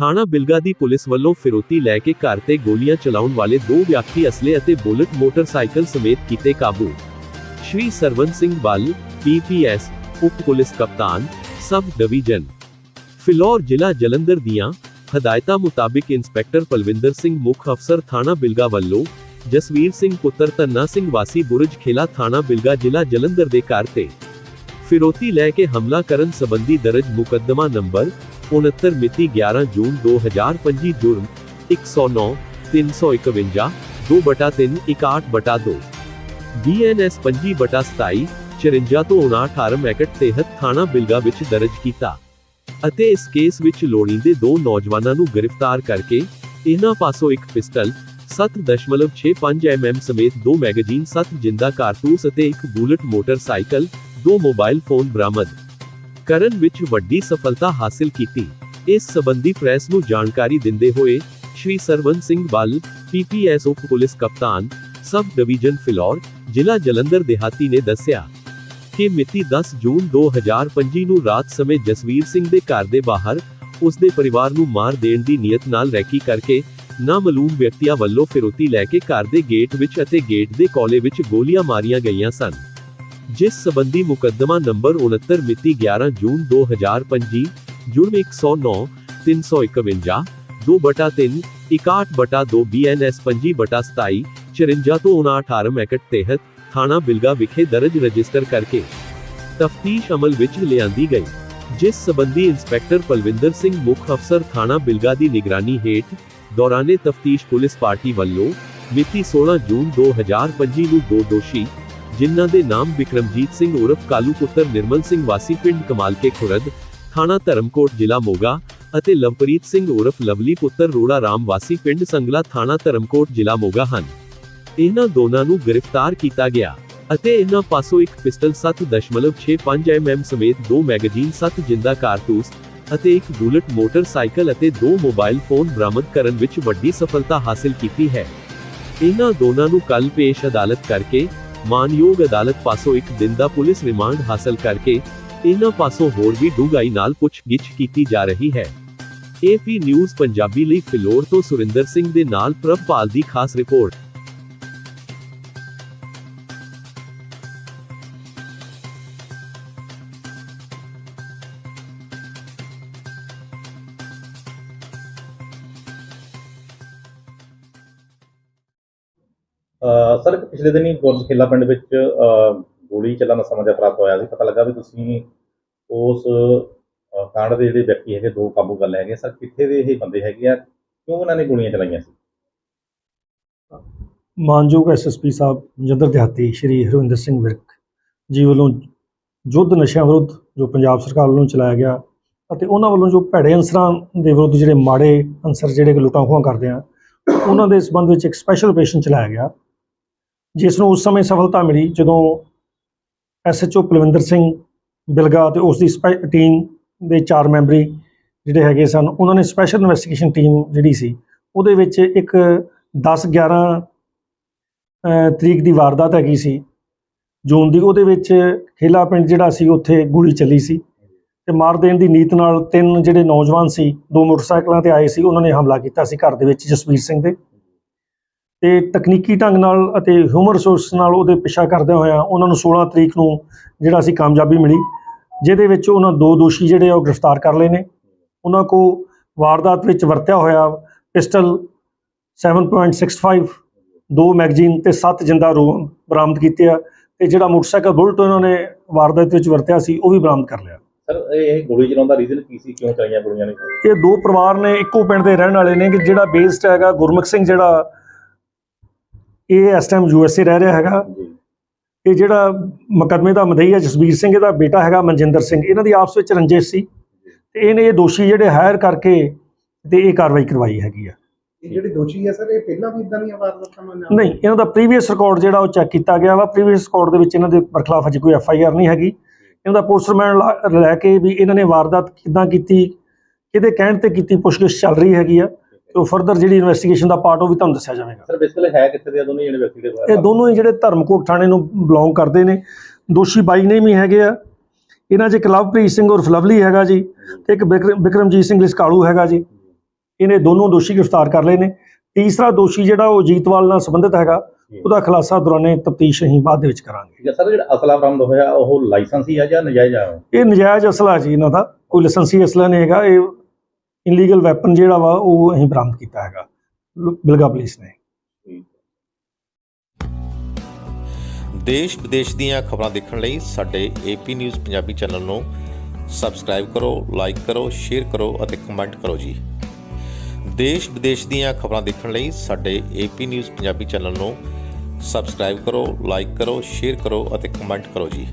ਥਾਣਾ ਬਿਲਗਾ ਦੀ ਪੁਲਿਸ ਵੱਲੋਂ ਫਿਰੋਤੀ ਲੈ ਕੇ ਘਰ ਤੇ ਗੋਲੀਆਂ ਚਲਾਉਣ ਵਾਲੇ ਦੋ ਵਿਅਕਤੀ ਅਸਲੇ ਅਤੇ ਬੁਲਟ ਮੋਟਰਸਾਈਕਲ ਸਮੇਤ ਕੀਤੇ ਕਾਬੂ। ਸ਼੍ਰੀ ਸਰਵਨ ਸਿੰਘ ਬੱਲ ਪੀਪੀਐਸ ਉਪ ਪੁਲਿਸ ਕਪਤਾਨ, ਸਬ ਡਿਵੀਜ਼ਨ। ਫਿਲੌਰ ਜ਼ਿਲ੍ਹਾ ਜਲੰਧਰ ਦੀਆਂ ਹਦਾਇਤਾਂ ਮੁਤਾਬਿਕ ਇੰਸਪੈਕਟਰ ਪਲਵਿੰਦਰ ਸਿੰਘ ਮੁੱਖ ਅਫਸਰ ਥਾਣਾ ਬਿਲਗਾ ਵੱਲੋਂ ਜਸਵੀਰ ਸਿੰਘ ਪੁੱਤਰ ਧੰਨਾ ਸਿੰਘ ਵਾਸੀ ਬੁਰਜ ਖੇਲਾ ਥਾਣਾ ਬਿਲਗਾ ਜ਼ਿਲ੍ਹਾ ਜਲੰਧਰ ਦੇ ਘਰ ਤੇ ਫਿਰੋਤੀ ਲੈ ਕੇ ਹਮਲਾ ਕਰਨ ਸੰਬੰਧੀ ਦਰਜ ਮੁਕੱਦਮਾ ਨੰਬਰ 69 ਮਿਤੀ 11 ਜੂਨ 2025 ਜੁਰਮ 109 351 2/3 61/2 ਬੀਐਨਐਸ 25/27 54 ਤੋਂ 59 ਆਰਮ ਐਕਟ ਤਹਿਤ ਥਾਣਾ ਬਿਲਗਾ ਵਿੱਚ ਦਰਜ ਕੀਤਾ। ਅਤੇ ਇਸ ਕੇਸ ਵਿੱਚ ਲੋੜੀਂਦੇ ਦੋ ਨੌਜਵਾਨਾਂ ਨੂੰ ਗ੍ਰਿਫਤਾਰ ਕਰਕੇ ਇਹਨਾਂ ਪਾਸੋਂ ਇੱਕ ਪਿਸਟਲ 7.65 mm ਸਮੇਤ ਦੋ ਮੈਗਜ਼ੀਨ 7 ਜਿੰਦਾ ਕਾਰਤੂਸ ਅਤੇ ਇੱਕ ਬੁਲਟ ਮੋਟਰਸਾਈਕਲ, ਦੋ ਮੋਬਾਈਲ ਫੋਨ ਬਰਾਮਦ। ਕਰਨ ਵਿੱਚ ਵੱਡੀ ਸਫਲਤਾ ਹਾਸਲ ਕੀਤੀ। ਇਸ ਸੰਬੰਧੀ ਪ੍ਰੈਸ ਨੂੰ ਜਾਣਕਾਰੀ ਦਿੰਦੇ ਹੋਏ ਸ਼੍ਰੀ ਸਰਵਨ ਸਿੰਘ ਬੱਲ ਪੀਪੀਐਸ ਉਪ ਪੁਲਿਸ ਕਪਤਾਨ, ਸਬ ਡਿਵੀਜ਼ਨ ਫਿਲੌਰ, ਜ਼ਿਲ੍ਹਾ ਜਲੰਧਰ ਦਿਹਾਤੀ ਨੇ ਦੱਸਿਆ ਕਿ ਮਿਤੀ 10 ਜੂਨ 2025 ਨੂੰ ਰਾਤ ਸਮੇਂ ਜਸਵੀਰ ਸਿੰਘ ਦੇ ਘਰ ਦੇ ਬਾਹਰ ਉਸ ਦੇ ਪਰਿਵਾਰ ਨੂੰ ਮਾਰ ਦੇਣ ਦੀ ਨੀਅਤ ਨਾਲ ਰੈਕੀ ਕਰਕੇ ਨਾਮਾਲੂਮ ਵਿਅਕਤੀਆਂ ਵੱਲੋਂ ਫਿਰੋਤੀ ਲੈ ਕੇ ਘਰ ਦੇ ਗੇਟ ਵਿੱਚ ਅਤੇ ਗੇਟ ਦੇ ਕੋਲੇ ਵਿੱਚ ਗੋਲੀਆਂ ਮਾਰੀਆਂ ਗਈਆਂ ਸਨ। ਜਿਸ ਸਬੰਧੀ ਮੁਕੱਦਮਾ ਨੰਬਰ 69 ਮਿਤੀ 11 ਜੂਨ 2025 ਜੁਰਮ 109 351 2/3 61/2 ਬੀਐਨਐਸ 25/27 54 ਤੋਂ 59 ਆਰਮ ਐਕਟ ਤਹਿਤ ਥਾਣਾ ਬਿਲਗਾ ਵਿਖੇ ਦਰਜ ਰਜਿਸਟਰ ਕਰਕੇ ਤਫਤੀਸ਼ ਅਮਲ ਵਿੱਚ ਲਿਆਂਦੀ ਗਈ ਜਿਸ ਸਬੰਧੀ ਇੰਸਪੈਕਟਰ ਪਲਵਿੰਦਰ ਸਿੰਘ ਮੁੱਖ ਅਫਸਰ ਥਾਣਾ ਬਿਲਗਾ ਦੀ ਨਿਗਰਾਨੀ ਹੇਠ ਦੌਰਾਨੇ ਤਫਤੀਸ਼ ਪੁਲਿਸ ਪਾਰਟੀ ਵੱਲੋਂ ਮਿਤੀ 16 ਜੂਨ 2025 ਨੂੰ ਦੋ ਦੋਸ਼ੀ ਜਿਨ੍ਹਾਂ ਦੇ ਨਾਮ ਵਿਕਰਮਜੀਤ ਸਿੰਘ ਉਰਫ ਕਾਲੂ ਪੁੱਤਰ ਨਿਰਮਲ ਸਿੰਘ ਵਾਸੀ ਪਿੰਡ ਕਮਾਲਕੇ ਖੁਰਦ, ਥਾਣਾ ਧਰਮਕੋਟ ਜ਼ਿਲ੍ਹਾ ਮੋਗਾ ਅਤੇ ਲਵਪ੍ਰੀਤ ਸਿੰਘ ਉਰਫ ਲਵਲੀ ਪੁੱਤਰ ਰੋੜਾ ਰਾਮ ਵਾਸੀ ਪਿੰਡ ਸੰਗਲਾ ਥਾਣਾ ਧਰਮਕੋਟ ਜ਼ਿਲ੍ਹਾ ਮੋਗਾ ਹਨ। ਇਹਨਾਂ ਦੋਨਾਂ ਨੂੰ ਗ੍ਰਿਫਤਾਰ ਕੀਤਾ ਗਿਆ ਅਤੇ ਇਹਨਾਂ ਪਾਸੋਂ ਇੱਕ ਪਿਸਟਲ 7.65 mm ਸਮੇਤ ਦੋ ਮੈਗਜ਼ੀਨ 7 ਜਿੰਦਾ ਕਾਰਤੂਸ ਅਤੇ ਇੱਕ ਬੁਲਟ ਮੋਟਰਸਾਈਕਲ ਅਤੇ ਦੋ ਮੋਬਾਈਲ ਫੋਨ ਬਰਾਮਦ ਕਰਨ ਵਿੱਚ ਵੱਡੀ ਸਫਲਤਾ ਹਾਸਲ ਕੀਤੀ ਹੈ। ਇਹਨਾਂ ਦੋਨਾਂ ਨੂੰ ਕੱਲ ਪੇਸ਼ ਅਦਾਲਤ ਕਰਕੇ ਮਾਨਯੋਗ ਅਦਾਲਤ ਪਾਸੋਂ ਇੱਕ ਦਿਨ ਦਾ ਪੁਲਿਸ ਰਿਮਾਂਡ ਹਾਸਲ ਕਰਕੇ ਇਹਨਾਂ ਪਾਸੋਂ ਹੋਰ ਵੀ ਡੂੰਘਾਈ ਨਾਲ ਪੁੱਛਗਿੱਛ ਕੀਤੀ ਜਾ ਰਹੀ ਹੈ। ਏਪੀ ਨਿਊਜ਼ ਪੰਜਾਬੀ ਲਈ ਫਿਲੌਰ ਤੋਂ ਸੁਰਿੰਦਰ ਸਿੰਘ ਦੇ ਨਾਲ ਪ੍ਰਭਪਾਲ ਦੀ ਖਾਸ ਰਿਪੋਰਟ। ਸਰ ਪਿਛਲੇ ਦਿਨੀ ਬੁਰਜ ਖੇਲਾ ਪਿੰਡ ਵਿੱਚ ਗੋਲੀ ਚੱਲਣ ਦਾ ਸਮਾਚਾਰ ਪ੍ਰਾਪਤ ਹੋਇਆ ਸੀ। ਪਤਾ ਲੱਗਾ ਵੀ ਤੁਸੀਂ ਉਸ ਕਾਂਡ ਦੇ ਜਿਹੜੇ ਵਿਅਕਤੀ ਹੈਗੇ, ਦੋ ਕਾਬੂ ਕਰ ਲਏ ਗਏ ਸਰ, ਕਿੱਥੇ ਦੇ ਇਹ ਬੰਦੇ ਹੈਗੇ ਆ? ਕਿਉਂ ਉਹਨਾਂ ਨੇ ਗੋਲੀਆਂ ਚਲਾਈਆਂ ਸੀ? ਮਾਨਯੋਗ ਐਸਐਸਪੀ ਸਾਹਿਬ ਜੰਦਰ ਦਿਹਾਤੀ ਸ਼੍ਰੀ ਹਰਵਿੰਦਰ ਸਿੰਘ ਵਿਰਕ ਜੀ ਵੱਲੋਂ ਯੁੱਧ ਨਸ਼ਿਆਂ ਵਿਰੁੱਧ ਜੋ ਪੰਜਾਬ ਸਰਕਾਰ ਵੱਲੋਂ ਚਲਾਇਆ ਗਿਆ ਅਤੇ ਉਹਨਾਂ ਵੱਲੋਂ ਜੋ ਭੈੜੇ ਅਨਸਰਾਂ ਦੇ ਵਿਰੁੱਧ ਜਿਹੜੇ ਮਾੜੇ ਅਨਸਰ ਜਿਹੜੇ ਲੁੱਟਾਂ ਖੋਹਾਂ ਕਰਦੇ ਆ, ਉਹਨਾਂ ਦੇ ਸੰਬੰਧ ਵਿੱਚ ਇੱਕ ਸਪੈਸ਼ਲ ਆਪਰੇਸ਼ਨ ਚਲਾਇਆ ਗਿਆ। ਜਿਸ ਨੂੰ ਉਸ ਸਮੇਂ ਸਫਲਤਾ ਮਿਲੀ ਜਦੋਂ ਐਸਐਚਓ ਪਲਵਿੰਦਰ ਸਿੰਘ ਬਿਲਗਾ ਤੇ ਉਸ ਦੀ ਸਪੈ- ਟੀਮ ਦੇ ਚਾਰ ਮੈਂਬਰੀ ਜਿਹੜੇ ਹੈਗੇ ਸਨ, ਉਹਨਾਂ ਨੇ ਸਪੈਸ਼ਲ ਇਨਵੈਸਟੀਗੇਸ਼ਨ ਟੀਮ ਜਿਹੜੀ ਸੀ, ਉਹਦੇ ਵਿੱਚ ਇੱਕ 10 11 ਤਰੀਕ ਦੀ ਵਾਰਦਾਤ ਹੈਗੀ ਸੀ। ਜੂਨ ਦੀ ਉਹਦੇ ਵਿੱਚ ਖੇਲਾ ਪਿੰਡ ਜਿਹੜਾ ਸੀ, ਉੱਥੇ ਗੋਲੀ ਚੱਲੀ ਸੀ ਤੇ ਮਾਰ ਦੇਣ ਦੀ ਨੀਤ ਨਾਲ ਤਿੰਨ ਜਿਹੜੇ ਨੌਜਵਾਨ ਸੀ, ਦੋ ਮੋਟਰਸਾਈਕਲਾਂ ਤੇ ਆਏ ਸੀ, ਉਹਨਾਂ ਨੇ ਹਮਲਾ ਕੀਤਾ ਸੀ ਘਰ ਦੇ ਵਿੱਚ ਜਸਵੀਰ ਸਿੰਘ ਦੇ। ਤੇ ਤਕਨੀਕੀ ਢੰਗ ਨਾਲ ਅਤੇ ਹਿਊਮਨ ਰਿਸੋਰਸ ਨਾਲ ਉਹਦੇ ਪਿੱਛਾ ਕਰਦਿਆਂ ਹੋਇਆਂ ਉਹਨਾਂ ਨੂੰ 16 ਤਰੀਕ ਨੂੰ ਜਿਹੜਾ ਸੀ ਕਾਮਯਾਬੀ ਮਿਲੀ ਜਿਹਦੇ ਵਿੱਚ ਉਹਨਾਂ ਦੋ ਦੋਸ਼ੀ ਜਿਹੜੇ ਆ ਉਹ ਗ੍ਰਿਫਤਾਰ ਕਰ ਲਏ ਨੇ। ਉਹਨਾਂ ਕੋ ਵਾਰਦਾਤ ਵਿੱਚ ਵਰਤਿਆ ਹੋਇਆ ਪਿਸਟਲ 7.65 ਦੋ ਮੈਗਜ਼ੀਨ ਤੇ 7 ਜਿੰਦਾ ਰੋ ਬਰਾਮਦ ਕੀਤੇ ਆ ਤੇ ਜਿਹੜਾ ਮੋਟਰਸਾਈਕਲ ਬੁਲਟ ਉਹਨਾਂ ਨੇ ਵਾਰਦਾਤ ਵਿੱਚ ਵਰਤਿਆ ਸੀ ਉਹ ਵੀ ਬਰਾਮਦ ਕਰ ਲਿਆ। ਸਰ ਇਹ ਇਹ ਗੋਲੀ ਚਲਾਉਣ ਦਾ ਰੀਜ਼ਨ ਕੀ ਸੀ? ਕਿਉਂ ਚਲਾਈਆਂ ਗੋਲੀਆਂ ਨੇ? ਇਹ ਦੋ ਪਰਿਵਾਰ ਨੇ ਇੱਕੋ ਪਿੰਡ ਦੇ ਰਹਿਣ ਵਾਲੇ ਨੇ ਕਿ ਜਿਹੜਾ ਬੇਸਡ ਹੈਗਾ ਗੁਰਮੁਖ ਸਿੰਘ ਜਿਹੜਾ ਇਹ ਇਸ ਟਾਈਮ ਯੂਐਸਏ ਰਹਿ ਰਿਹਾ ਹੈਗਾ। ਇਹ ਜਿਹੜਾ ਮੁਕੱਦਮੇ ਦਾ ਮਦਈ ਹੈ ਜਸਵੀਰ ਸਿੰਘ ਇਹਦਾ ਬੇਟਾ ਹੈਗਾ ਮਨਜਿੰਦਰ ਸਿੰਘ। ਇਹਨਾਂ ਦੀ ਆਪਸ ਵਿੱਚ ਰੰਜਿਸ਼ ਸੀ। ਤੇ ਇਹਨੇ ਇਹ ਦੋਸ਼ੀ ਜਿਹੜੇ ਹਾਇਰ ਕਰਕੇ ਤੇ ਇਹ ਕਾਰਵਾਈ ਕਰਵਾਈ ਹੈਗੀ ਆ। ਇਹ ਜਿਹੜੇ ਦੋਸ਼ੀ ਆ ਸਰ ਇਹ ਪਹਿਲਾਂ ਵੀ ਇਦਾਂ ਦੀਆਂ ਵਾਰਦਾਤਾਂ ਅੰਜਾਮ ਨਹੀਂ ਇਹਨਾਂ ਦਾ ਪ੍ਰੀਵੀਅਸ ਰਿਕਾਰਡ ਜਿਹੜਾ ਉਹ ਚੈੱਕ ਕੀਤਾ ਗਿਆ ਵਾ। ਪ੍ਰੀਵੀਅਸ ਰਿਕਾਰਡ ਦੇ ਵਿੱਚ ਇਹਨਾਂ ਦੇ ਬਰਖਲਾਫ ਅਜੇ ਕੋਈ ਐਫ ਆਈ ਆਰ ਨਹੀਂ ਹੈਗੀ। ਇਹਨਾਂ ਦਾ ਪੋਸਟ ਰਿਮਾਂਡ ਲੈ ਕੇ ਵੀ ਇਹਨਾਂ ਨੇ ਵਾਰਦਾਤ ਕਿੱਦਾਂ ਕੀਤੀ ਕਿਹਦੇ ਕਹਿਣ ਤੇ ਕੀਤੀ ਪੁੱਛਗਿੱਛ ਚੱਲ ਰਹੀ ਹੈਗੀ ਆ। ਤੇ ਫਰਦਰ ਜਿਹੜੀ ਇਨਵੈਸਟੀਗੇਸ਼ਨ ਦਾ ਪਾਰਟ ਉਹ ਵੀ ਤੁਹਾਨੂੰ ਦੱਸਿਆ ਜਾਵੇਗਾ। ਸਰ ਬੇਸਿਕਲੀ ਹੈ ਕਿੱਥੇ ਦੇ ਦੋਨੇ ਜਿਹੜੇ ਵਿਅਕਤੀ ਦੇ ਇਹ ਦੋਨੋਂ ਹੀ ਜਿਹੜੇ ਧਰਮਕੋਟ ਥਾਣੇ ਨੂੰ ਬਿਲੋਂਗ ਕਰਦੇ ਨੇ। ਦੋਸ਼ੀ ਬਾਈ ਨੇ ਵੀ ਹੈਗੇ ਆ। ਇਹਨਾਂ 'ਚ ਇੱਕ ਲਵਪ੍ਰੀਤ ਸਿੰਘ ਉਰਫ ਲਵਲੀ ਹੈਗਾ ਜੀ ਤੇ ਇੱਕ ਬਿਕਰ- ਬਿਕਰਮਜੀਤ ਸਿੰਘ ਲਿਸਕਾਲੂ ਹੈਗਾ ਜੀ। ਇਹਨੇ ਦੋਨੋਂ ਦੋਸ਼ੀ ਗ੍ਰਿਫਤਾਰ ਕਰ ਲਏ ਨੇ। ਤੀਸਰਾ ਦੋਸ਼ੀ ਜਿਹੜਾ ਉਹ ਜੀਤਵਾਲ ਨਾਲ ਸੰਬੰਧਿਤ ਹੈਗਾ ਉਹਦਾ ਖੁਲਾਸਾ ਦੌਰਾਨੇ ਤਫਤੀਸ਼ ਅਸੀਂ ਬਾਅਦ ਦੇ ਵਿੱਚ ਕਰਾਂਗੇ। ਠੀਕ ਹੈ ਸਰ ਜਿਹੜਾ ਅਸਲਾ ਬਰਾਮਦ ਹੋਇਆ ਉਹ ਲਾਇਸੈਂਸੀ ਆ ਜਾਂ ਨਜਾਇਜ਼ ਆ? ਇਹ ਨਜਾਇਜ਼ ਅਸਲਾ ਜੀ ਇਹਨਾਂ ਦਾ। ਕੋਈ ਲਾਇਸੈਂਸੀ ਅਸਲਾ ਨਹੀਂ ਹੈਗਾ। ਇਹ ਇਨਲੀਗਲ ਵੈਪਨ ਜਿਹੜਾ ਵਾ, ਉਹ ਅਸੀਂ ਬਰਾਮਦ ਕੀਤਾ ਹੈਗਾ। ਬਿਲਗਾ ਪੁਲਿਸ ਨੇ। ਦੇਸ਼ ਵਿਦੇਸ਼ ਦੀਆਂ ਖਬਰਾਂ ਦੇਖਣ ਲਈ ਸਾਡੇ ਏਪੀ ਨਿਊਜ਼ ਪੰਜਾਬੀ ਚੈਨਲ ਨੂੰ ਸਬਸਕ੍ਰਾਈਬ ਕਰੋ, ਲਾਈਕ ਕਰੋ, ਸ਼ੇਅਰ ਕਰੋ ਅਤੇ ਕਮੈਂਟ ਕਰੋ ਜੀ। ਦੇਸ਼ ਵਿਦੇਸ਼ ਦੀਆਂ ਖਬਰਾਂ ਦੇਖਣ ਲਈ ਸਾਡੇ ਏਪੀ ਨਿਊਜ਼ ਪੰਜਾਬੀ ਚੈਨਲ ਨੂੰ ਸਬਸਕ੍ਰਾਈਬ ਕਰੋ, ਲਾਈਕ ਕਰੋ, ਸ਼ੇਅਰ ਕਰੋ ਅਤੇ ਕਮੈਂਟ ਕਰੋ ਜੀ।